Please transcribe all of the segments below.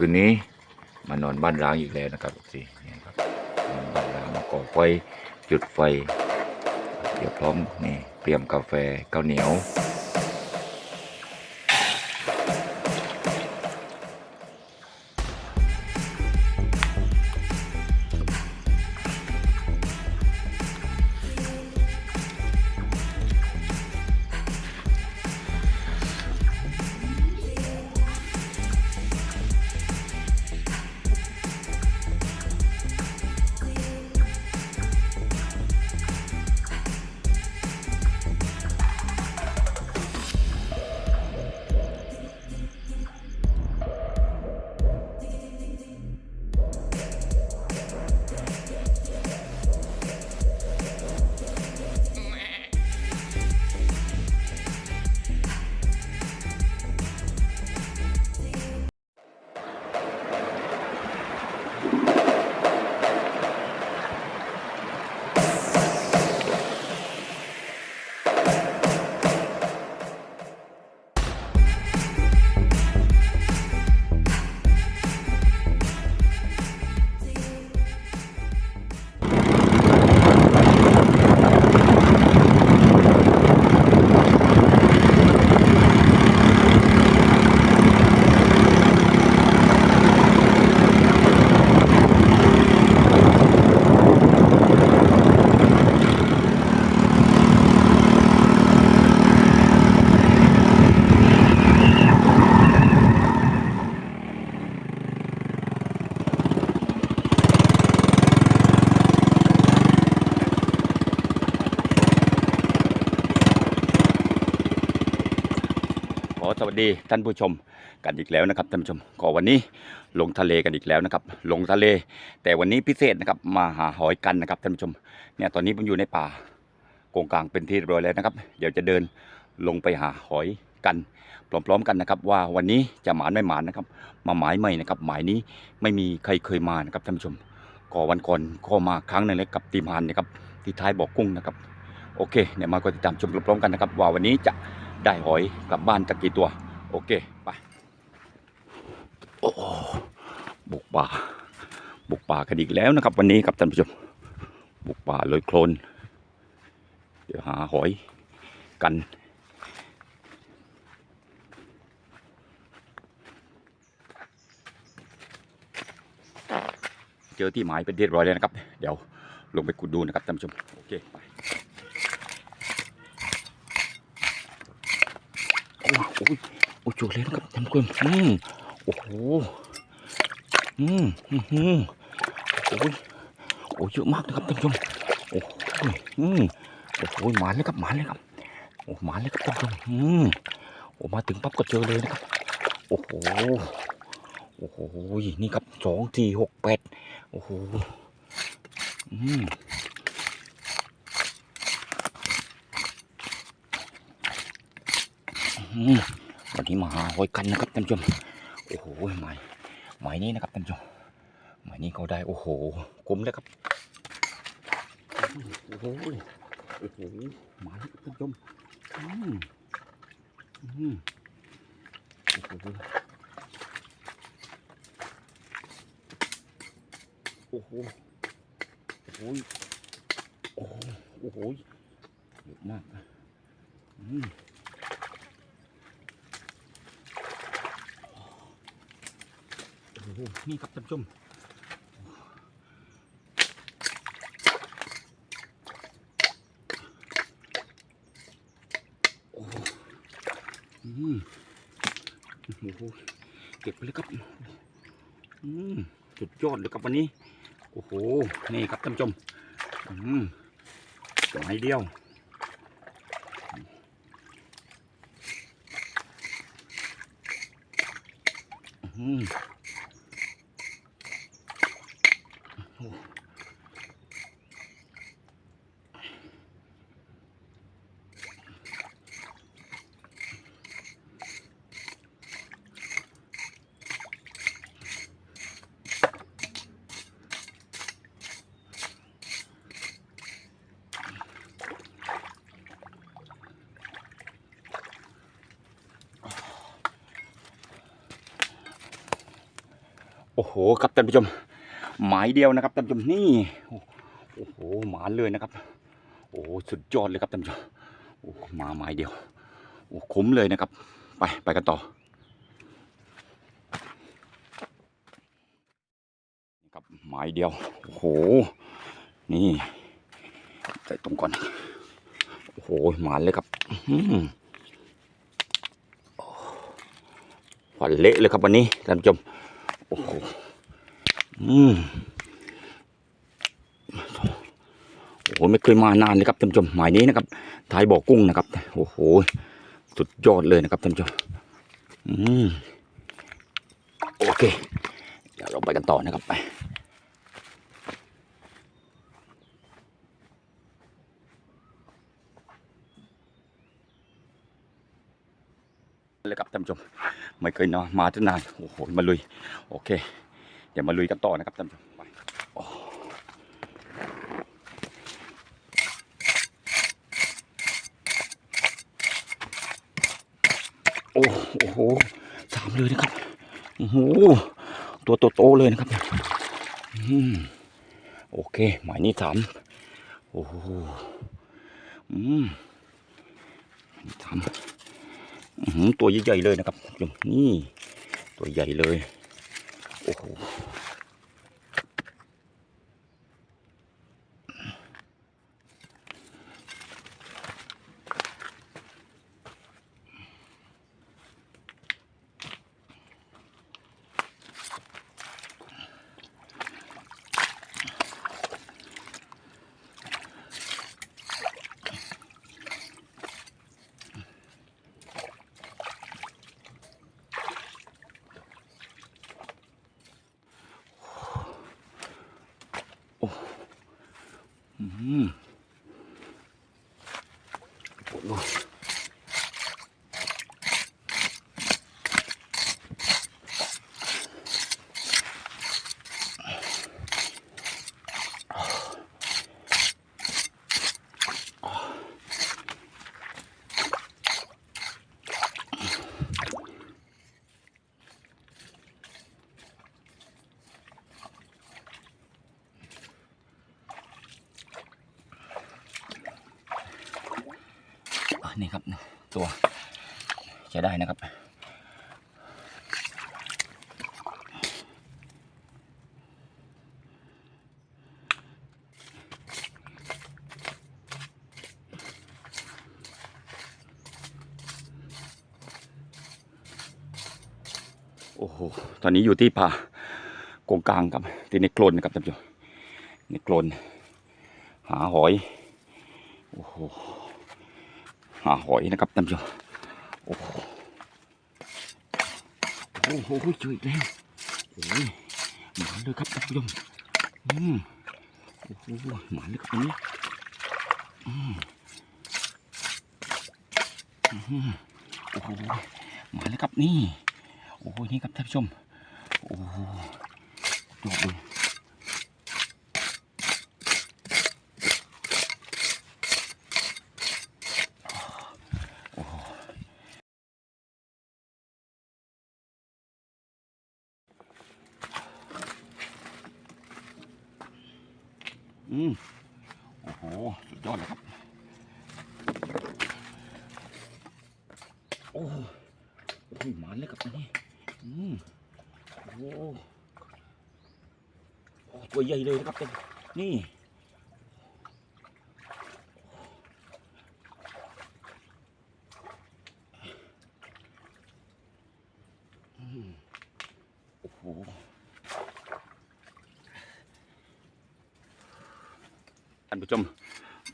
คืนนี้มานอนบ้านร้างอีกแล้วนะครับสินี่ครับนอนบ้านร้างมาก่อไฟจุดไฟ เดี๋ยวพร้อมนี่เตรียมกาแฟข้าวเหนียว อสวัสดีท่านผู้ชมกันอีกแล้วนะครับท่านผู้ชมก็วันนี้ลงทะเลกันอีกแล้วนะครับ ลงทะเล แต่วันนี้พิเศษนะครับมาหาหอยกันนะครับท่านผู้ชมเนี่ยตอนนี้ผมอยู่ในป่าโกงกลางเป็นที่เรียบร้อยแล้วนะครับ เดี๋ยวจะเดินลงไปหาหอยกัน พร้อมๆกันนะครับว่าวันนี้จะหมานไม่หมานนะครับ มาหมายใหม่นะครับหมายนี้ไม่มีใครเคยมานะครับท่านผู้ชมก็วันก่อนก็มาครั้งหนึ่งเลยกับทีมานนะครับที่ท้ายบ่อกุ้งนะครับโอเคเดี๋ยมาก็ติดตามชมพร้อมๆกันนะครับว่าวันนี้จะ ได้หอยกลับบ้านตะกี่ตัว โอเคไปโอ้บุกป่า บุกป่ากันอีกแล้วนะครับ วันนี้ครับท่านผู้ชม บุกป่าลอยโคลนเดี๋ยวหาหอยกันเจอที่หมายเป็นเรียบร้อยแล้วนะครับ เดี๋ยวลงไปขุดดูนะครับท่านผู้ชม โอเคไป โอ้โหโอ้โหเลยนะครับท่านผู้ชมอืมโอ้โหอืมอืมอืมโอ้โหโอ้เยอะมากนะครับท่านผู้ชมโอ้โหอืมโอ้โหหมาเลยครับหมาเลยครับโอ้หมาเลยครับท่านผู้ชมอืมโอ้มาถึงปั๊บก็เจอเลยนะครับโอ้โหโอ้โหนี่ครับสองสี่หกแปดโอ้โหอืม อืม วันนี้มาหาหอยกันนะครับท่านผู้ชมโอ้โหหมายหมายนี้นะครับท่านผู้ชมหมายนี้เขาได้โอ้โหคุ้มเลยครับโอ้โหโอ้โหหมายท่านผู้ชมอืมอืมโอ้โหโอ้โหโอ้โหโอ้โหเยอะมากนะอืม โอ้โหนี่ครับท่านผู้ชมโอ้โหอืมโอ้โหเก็บไปเลยครับอืมสุดยอดเลยครับวันนี้ โอ้โห นี่ครับท่านผู้ชมอืมไม้เดียวอืม โอ้โหครับท่านผู้ชม หมายเดียวนะครับท่านผู้ชมนี่โอ้โหหมาเลยนะครับ โอ้สุดยอดเลยครับท่านผู้ชมโอ้หมาหมายเดียวโอ้คุ้มเลยนะครับ ไปไปกันต่อครับหมายเดียวโอ้โหนี่ใส่ตรงก่อนโอ้โหหมานเลยครับหันเละเลยครับวันนี้ท่านผู้ชม โอ้โหอืมโอ้โหไม่เคยมานานเลยครับท่านผู้ชมหมายนี้นะครับท้ายบ่อกุ้งนะครับโอ้โหสุดยอดเลยนะครับท่านผู้ชมอืมโอเค เดี๋ยวเราไปกันต่อนะครับไปเลยครับท่านผู้ชม ไม่เคยนอนมาตั้งนานโอ้โหมาลุยโอเค เดี๋ยวมาลุยกันต่อนะครับท่านผู้ชมไปโอ้โหสามเลยนะครับโอ้โหตัวโตๆเลยนะครับอืมโอเคหมายนี้สามโอ้โหอืมสาม ตัวใหญ่ๆเลยนะครับนี่ตัวใหญ่เลย โอ้โห อืม นี่ครับตัวใช้ได้นะครับ โอ้โห ตอนนี้อยู่ที่ป่ากงกลางครับที่ในโคลนนะครับท่านผู้ชมในโคลนหาหอย โอ้โห หาหอยนะครับท่านผู้ชมโอ้โหโอ้โหเจออีกแล้วโอ้ยหมาเลยครับท่านผู้ชมอืมโอ้โหหมาเลยครับตรงนี้อืมอืมโอ้โหหมาเลยครับนี่ โอ้โหนี่ครับท่านผู้ชม โอ้โหยอด อืมโอ้โห สุดยอดเลยครับโอ้โหโอ้โหมาเลยครับอันนี้อืมโอ้โอ้ตัวใหญ่เลยนะครับเป็นนี่อืมโอ้โหานผู้ชม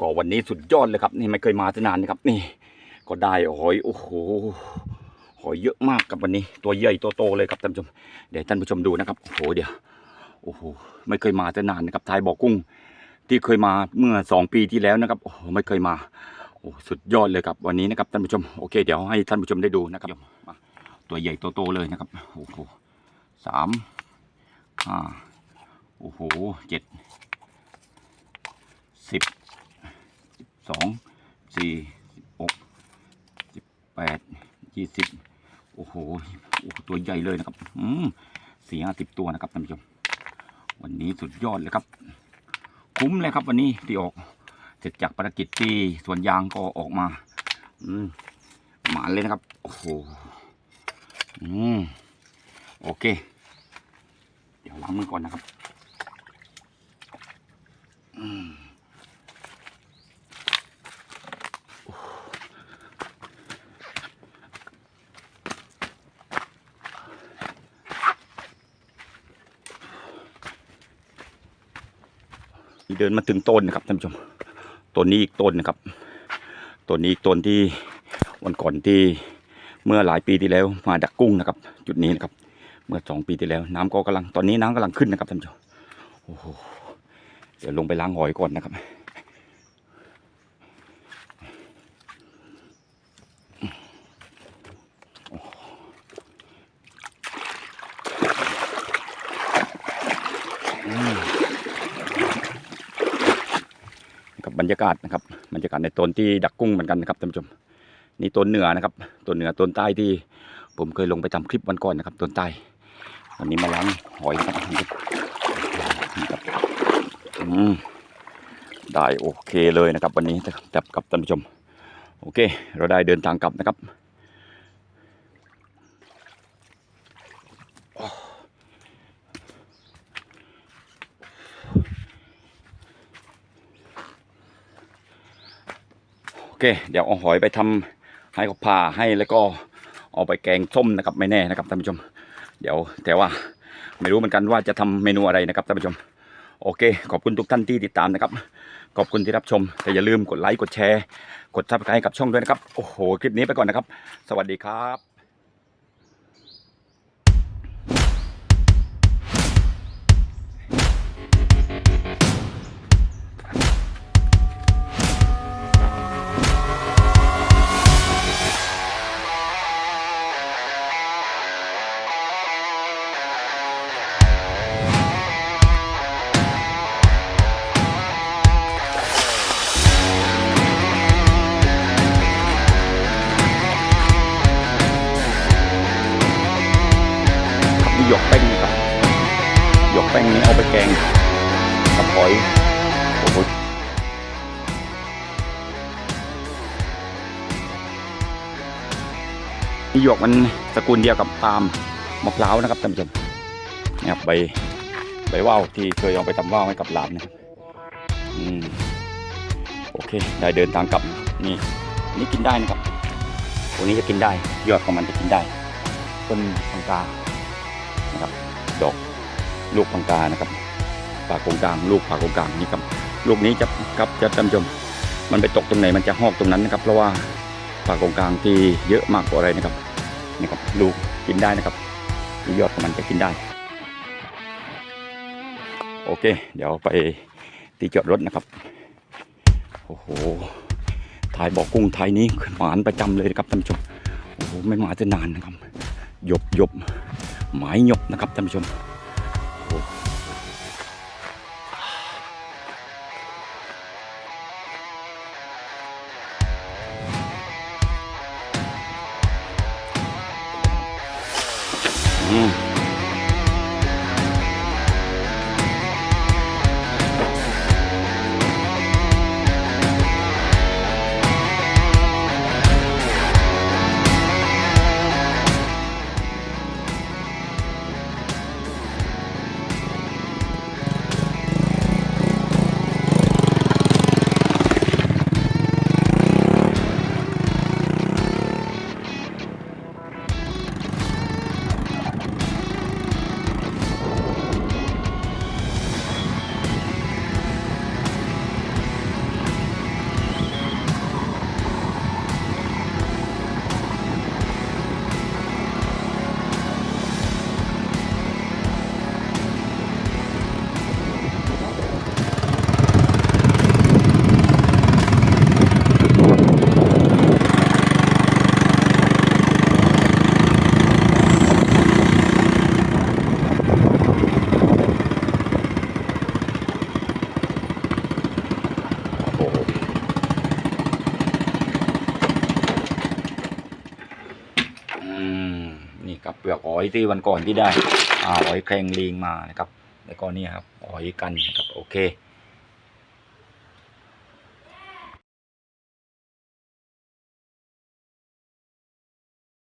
ก็วันนี้สุดยอดเลยครับ นี่ไม่เคยมาตั้งนานนะครับ นี่ ก็ได้หอยโอ้โหหอยเยอะมากครับวันนี้ ตัวใหญ่ตัวโตเลยครับท่านผู้ชมเดี๋ยวท่านผู้ชมดูนะครับโอ้โหเดี๋ยวโอ้โหไม่เคยมาตั้งนานนะครับทายบอกกุ้ง ที่เคยมาเมื่อสองปีที่แล้วนะครับโอ้โหไม่เคยมาโอ้สุดยอดเลยครับวันนี้นะครับท่านผู้ชมโอเคเดี๋ยวให้ท่านผู้ชมได้ดูนะครับตัวใหญ่ตัวโตเลยนะครับโอ้โหสามห้าโอ้โหเจ็ด สิบสองสี่สิบหกสิบแปดยี่สิบโอ้โหโอ้ตัวใหญ่เลยนะครับอืมสี่ห้าสิบตัวนะครับท่านผู้ชมวันนี้สุดยอดเลยครับ คุ้มเลยครับวันนี้ที่ออกเสร็จจากภารกิจที่สวนยางก็ออกมา อืมหมานเลยนะครับ โอ้โหอืมโอเค เดี๋ยวล้างมือก่อนนะครับ อืม เดินมาถึงต้นนะครับท่านผู้ชมต้นนี้อีกต้นนะครับต้นนี้อีกต้นที่วันก่อนที่เมื่อหลายปีที่แล้วมาดักกุ้งนะครับ จุดนี้นะครับ เมื่อสองปีที่แล้ว น้ำก็กำลังตอนนี้น้ำกำลังขึ้นนะครับท่านผู้ชมโอ้โหเดี๋ยวลงไปล้างหอยก่อนนะครับ รรยากาศนะครับบรรยากาศในต้นที่ดักกุ้งเหมือนกันนะครับท่านผู้ชม นี่ต้นเหนือนะครับต้นเหนือต้นใต้ที่ผมเคยลงไปทำคลิปวันก่อนนะครับต้นใต้วันนี้มาล้างหอยนะครับนะครับอืมได้โอเคเลยนะครับ วันนี้จับกับท่านผู้ชม โอเค เราได้เดินทางกลับนะครับ เคเดี๋ยวเอาหอยไปทำให้เขาผ่าให้แล้วก็เอาไปแกงส้มนะครับไม่แน่นะครับท่านผู้ชม เดี๋ยวแต่ว่าไม่รู้เหมือนกันว่าจะทำเมนูอะไรนะครับท่านผู้ชม โอเค ขอบคุณทุกท่านที่ติดตามนะครับ ขอบคุณที่รับชมแต่อย่าลืมกดไลค์กดแชร์ กดซับสไครต์กับช่องด้วยนะครับ โอ้โห คลิปนี้ไปก่อนนะครับ สวัสดีครับ แป้งนี้เอาไปแกงกับหอยโอ้โหนี่หยกมันตระกูลเดียวกับปาล์มมะพร้าวนะครับท่านผู้ชมนี่ครับใบใบว่าวที่เคยเอาไปทำว่าวให้กับหลานนะอืมโอเค ได้เดินทางกลับนี่นี่กินได้นะครับตัวนี้จะกินได้ ยอดของมันจะกินได้ต้นพังกานะครับดอก ลูกพังกานะครับปากกงกลางลูกปากกงกลางนี่ครับลูกนี้จะครับจะท่านผู้ชม มันไปตกตรงไหนมันจะหอกตรงนั้นนะครับ เพราะว่าปากกงกลางที่เยอะมากกว่าอะไรนะครับนี่ครับลูกกินได้นะครับยอดของมันจะกินได้ โอเค เดี๋ยวไปที่จอดรถนะครับโอ้โหถ่ายบอกกุ้งไทยนี้หมานประจำเลยนะครับท่านผู้ชมโอ้โหไม่มาจะนานนะครับหยบหยบหมายหยกนะครับท่านผู้ชม อยที่วันก่อนที่ได้อ่าหอยแครงลิงมานะครับ แล้วก็นี่ครับหอยกันนะครับโอเค